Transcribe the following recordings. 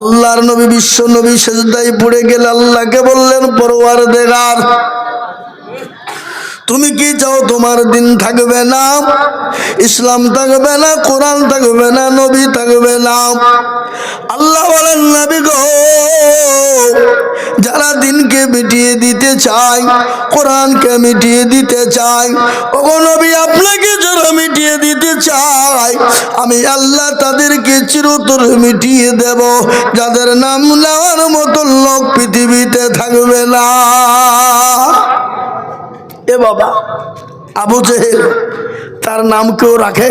আল্লাহর নবী, বিশ্ব নবী সেজদাই পড়ে গেলে আল্লাহকে বললেন পরোয়ার দেগার তুমি কি চাও? তোমার দিন থাকবে না, ইসলাম থাকবে না, কোরআন থাকবে না, নবী থাকবে না। চায় কোরআনকে মিটিয়ে দিতে চাই। ওগো নবী, আপনাকে যারা মিটিয়ে দিতে চাই। আমি আল্লাহ তাদেরকে চিরতর মিটিয়ে দেব, যাদের নাম নেওয়ার মতো লোক পৃথিবীতে থাকবে না। এ বাবা, আবু জেহেল, তার নাম কেউ রাখে?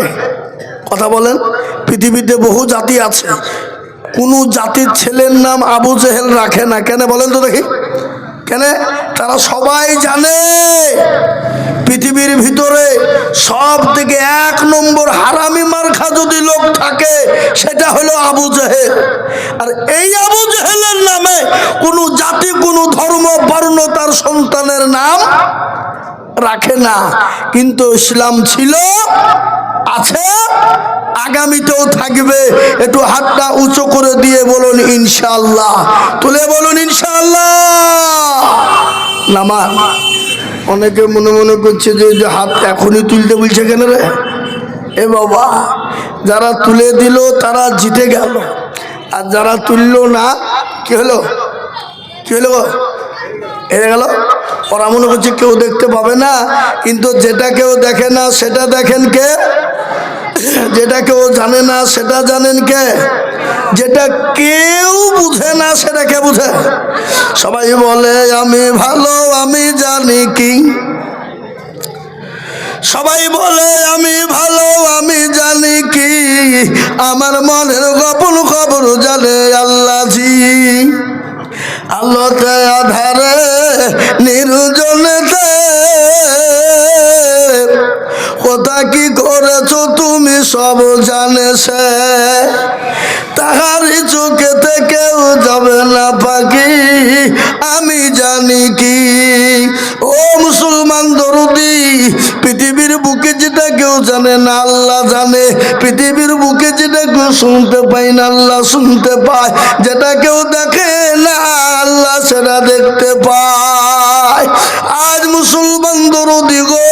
কথা বলেন, পৃথিবীতে বহু জাতি আছে। কোন জাতির ছেলের নাম আবু জেহেল রাখে না। কেন বলেন তো দেখি। কেন? তারা সবাই জানে। পৃথিবীর ভিতরে সব থেকে এক নম্বর হারামি মার্খা যদি লোক থাকে, সেটা হলো আবু জেহেল। আর এই আবু জেহেলের নামে কোনো জাতি, কোনো ধর্ম, বর্ণ তার সন্তানের নাম রাখে না। কিন্তু ইসলাম ছিল, আছে, আগামীতেও থাকবে। একটু হাতটা উঁচু করে দিয়ে বলুন ইনশাল্লাহ তুলে বলুন ইনশাল্লাহ নামা অনেকে মনে মনে করছে যে হাত এখনই তুলতে বলছে কেন রে? এ বাবা, যারা তুলে দিল তারা জিতে গেল। আর যারা তুললো না, কি হলো? কি হলো? হেরে গেল। ওরা মনে করছে কেউ দেখতে পাবে না, কিন্তু যেটা কেউ দেখে না, সেটা দেখেন কে? যেটা কেউ জানে না, সেটা জানেন কে? যেটা কেউ বুঝে না, সেটা কে বুঝে? সবাই বলে, আমি ভালো, আমি জানি কি। সবাই বলে, আমি ভালো, আমি জানি কি। আমার মনের গোপন খবর জানে আল্লাহজি। আলোতে আধারে, নির্জনেতে। কোথা কি করেছ, তুমি সব জানে সে তাহারি চোখেতে কেউ যাবে না পাখি, আমি জানি কি। ও মুসলমান দরদি, পৃথিবীর বুকে যেটা কেউ জানে না, আল্লাহ জানে, পৃথিবীর কেউ শুনতে পাই না, আল্লাহ শুনতে পায়। যেটা কেউ দেখে না, আল্লাহ সেটা দেখতে পায়। আজ মুসলমান দরদি গো,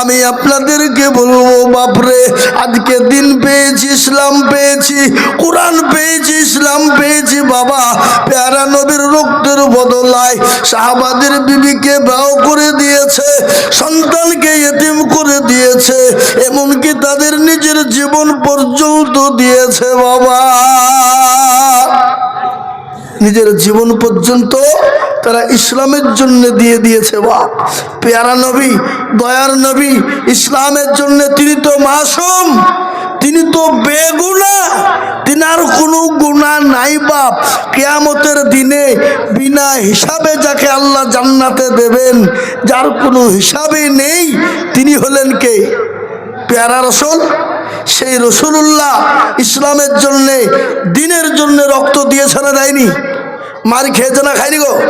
আমি আপনাদেরকে বলব, বাপরে, আজকে দিন পেয়েছি, ইসলাম পেয়েছি, কোরআন পেয়েছি, ইসলাম পেয়েছি, বাবা। পেয়ারা নবীর রক্তের বদলায় শাহবাদের বিবিকে বাও করে দিয়েছে, সন্তানকে এতিম করে দিয়েছে, এমনকি তাদের নিজের জীবন পর্যন্ত দিয়েছে বাবা। নিজের জীবন পর্যন্ত তারা ইসলামের জন্য দিয়ে দিয়েছে বাপ পেয়ারা নবী, দয়ার নবী, ইসলামের জন্য তিনি তো মাসুম, তিনি তো বেগুনা তিনার কোনো গুণা নাই বাপ, কেয়ামতের দিনে বিনা হিসাবে যাকে আল্লাহ জান্নাতে দেবেন, যার কোনো হিসাবে নেই, তিনি হলেন কে? পেয়ারা রসুল? সেই রসুল্লাহ ইসলামের জন্যে, দিনের জন্য রক্ত দিয়েছে না দেয়নি? মার খেয়েছে না খাইনি গো?